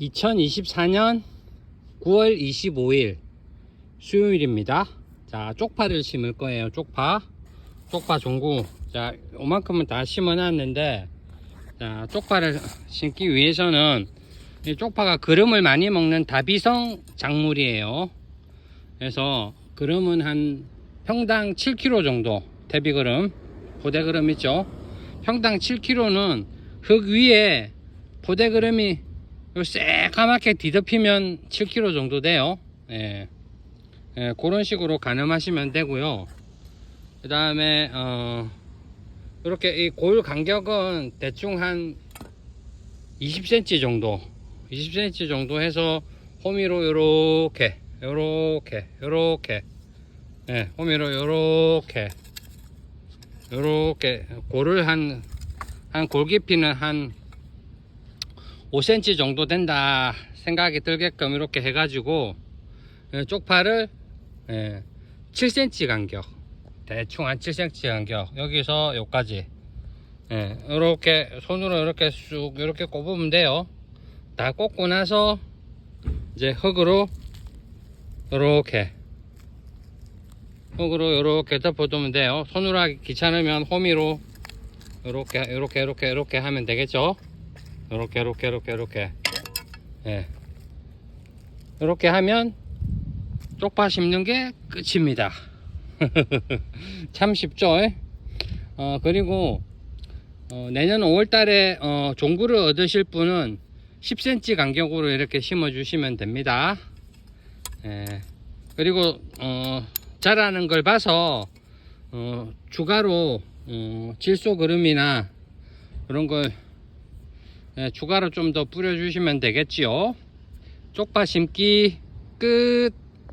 2024년 9월 25일 수요일입니다. 자, 쪽파를 심을 거예요. 쪽파. 쪽파 종구. 자, 요만큼은 다 심어 놨는데, 자, 쪽파를 심기 위해서는 이 쪽파가 그름을 많이 먹는 다비성 작물이에요. 그래서 그름은 한 평당 7kg 정도. 대비그름. 고대그름 있죠? 평당 7kg는 흙 위에 포대그름이 요 새까맣게 뒤덮이면 7kg 정도 돼요. 예. 예, 그런 식으로 가늠하시면 되고요. 그 다음에, 어, 이렇게 이골 간격은 대충 한 20cm 정도, 20cm 정도 해서 호미로 요렇게, 요렇게, 요렇게, 예, 호미로 요렇게, 요렇게, 골을 한, 한 골 깊이는 한 5cm 정도 된다 생각이 들게끔 이렇게 해가지고 예, 쪽파를 예, 7cm 간격 대충 한 7cm 간격 여기서 여기까지. 예, 이렇게 손으로 이렇게 쑥 이렇게 꼽으면 돼요. 다 꽂고 나서 이제 흙으로 이렇게 흙으로 이렇게 덮어두면 돼요. 손으로 하기 귀찮으면 호미로 이렇게 이렇게 이렇게 이렇게 하면 되겠죠 이렇게 이렇게 이렇게 이렇게. 예. 이렇게 하면 쪽파 심는 게 끝입니다. 참 쉽죠 예? 어 그리고 어, 내년 5월 달에 어, 종구를 얻으실 분은 10cm 간격으로 이렇게 심어 주시면 됩니다. 예. 그리고 어, 자라는 걸 봐서 어, 추가로 어, 질소 그름이나 그런 걸 예, 추가로 좀 더 뿌려주시면 되겠지요. 쪽파 심기 끝.